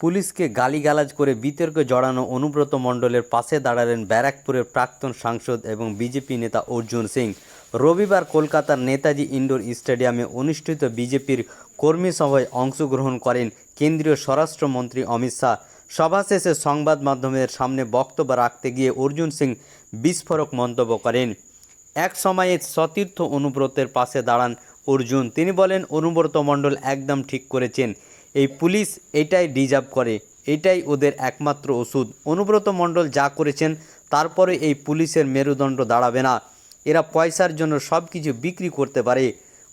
পুলিশকে গালিগালাজ করে বিতর্কে জড়ানো অনুব্রত মণ্ডলের পাশে দাঁড়ালেন ব্যারাকপুরের প্রাক্তন সাংসদ এবং বিজেপি নেতা অর্জুন সিং। রবিবার কলকাতার নেতাজি ইন্ডোর স্টেডিয়ামে অনুষ্ঠিত বিজেপির কর্মী সভায় অংশগ্রহণ করেন কেন্দ্রীয় স্বরাষ্ট্রমন্ত্রী অমিত শাহ। সভা শেষে সংবাদ মাধ্যমের সামনে বক্তব্য রাখতে গিয়ে অর্জুন সিং বিস্ফোরক মন্তব্য করেন। এক সময়ে সতীর্থ অনুব্রতের পাশে দাঁড়ান অর্জুন। তিনি বলেন, অনুব্রত মণ্ডল একদম ঠিক করেছেন। এই পুলিশ এটাই ডিজার্ভ করে, এটাই ওদের একমাত্র ওষুধ। অনুব্রত মণ্ডল যা করেছেন, তারপরে এই পুলিশের মেরুদণ্ড দাঁড়াবে না। এরা পয়সার জন্য সব কিছু বিক্রি করতে পারে।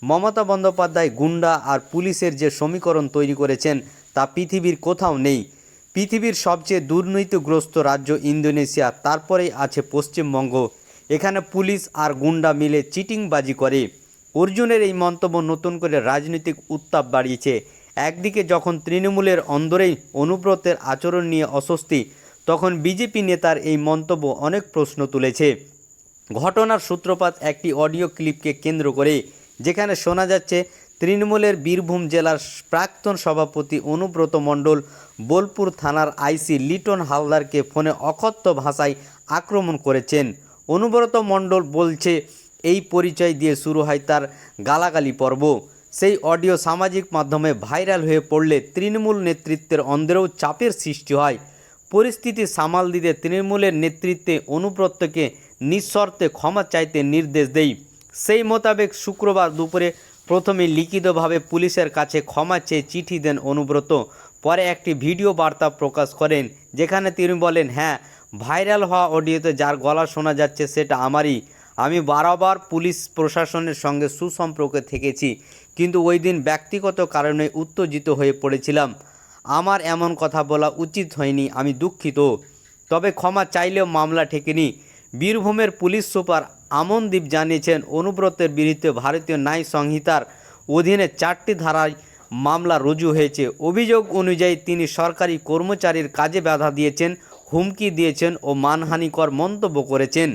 মমতা বন্দ্যোপাধ্যায় গুন্ডা আর পুলিশের যে সমীকরণ তৈরি করেছেন, তা পৃথিবীর কোথাও নেই। পৃথিবীর সবচেয়ে দুর্নীতিগ্রস্ত রাজ্য ইন্দোনেশিয়া, তারপরেই আছে পশ্চিমবঙ্গ। এখানে পুলিশ আর গুন্ডা মিলে চিটিংবাজি করে। অর্জুনের এই মন্তব্য নতুন করে রাজনৈতিক উত্তাপ বাড়িয়েছে। একদিকে যখন তৃণমূলের অন্দরেই অনুব্রতের আচরণ নিয়ে অস্বস্তি, তখন বিজেপি নেতার এই মন্তব্য অনেক প্রশ্ন তুলেছে। ঘটনার সূত্রপাত একটি অডিও ক্লিপকে কেন্দ্র করে, যেখানে শোনা যাচ্ছে, তৃণমূলের বীরভূম জেলার প্রাক্তন সভাপতি অনুব্রত মণ্ডল বোলপুর থানার আইসি লিটন হালদারকে ফোনে অকথ্য ভাষায় আক্রমণ করেছেন। অনুব্রত মণ্ডল বলছে, এই পরিচয় দিয়ে শুরু হয় তার গালাগালি পর্ব। সেই অডিও সামাজিক মাধ্যমে ভাইরাল হয়ে পড়লে তৃণমূল নেতৃত্বের অন্দরেও চাপের সৃষ্টি হয়। পরিস্থিতি সামাল দিতে তৃণমূলের নেতৃত্বে অনুব্রতকে নিঃশর্তে ক্ষমা চাইতে নির্দেশ দেই। সেই মোতাবেক শুক্রবার দুপুরে প্রথমে লিখিতভাবে পুলিশের কাছে ক্ষমা চেয়ে চিঠি দেন অনুব্রত। পরে একটি ভিডিও বার্তা প্রকাশ করেন, যেখানে তিনি বলেন হ্যাঁ ভাইরাল হওয়া অডিওতে যার গলা শোনা যাচ্ছে সেটা আমারই। আমি বারবার পুলিশ প্রশাসনের সঙ্গে সুসম্পর্কে থেকেছি। কিন্তু ওই দিন ব্যক্তিগত কারণে উত্তেজিত হয়ে পড়েছিলাম। আমার এমন কথা বলা উচিত হয়নি, আমি দুঃখিত। তবে ক্ষমা চাইলেও মামলা ঠেকেনি। বীরভূমের পুলিশ সুপার আমনদীপ জানিয়েছেন, অনুব্রতের বিরুদ্ধে ভারতীয় ন্যায় সংহিতার অধীনে চারটি ধারায় মামলা রুজু হয়েছে। অভিযোগ অনুযায়ী তিনি সরকারি কর্মচারীর কাজে বাধা দিয়েছেন, হুমকি দিয়েছেন ও মানহানিকর মন্তব্য করেছেন।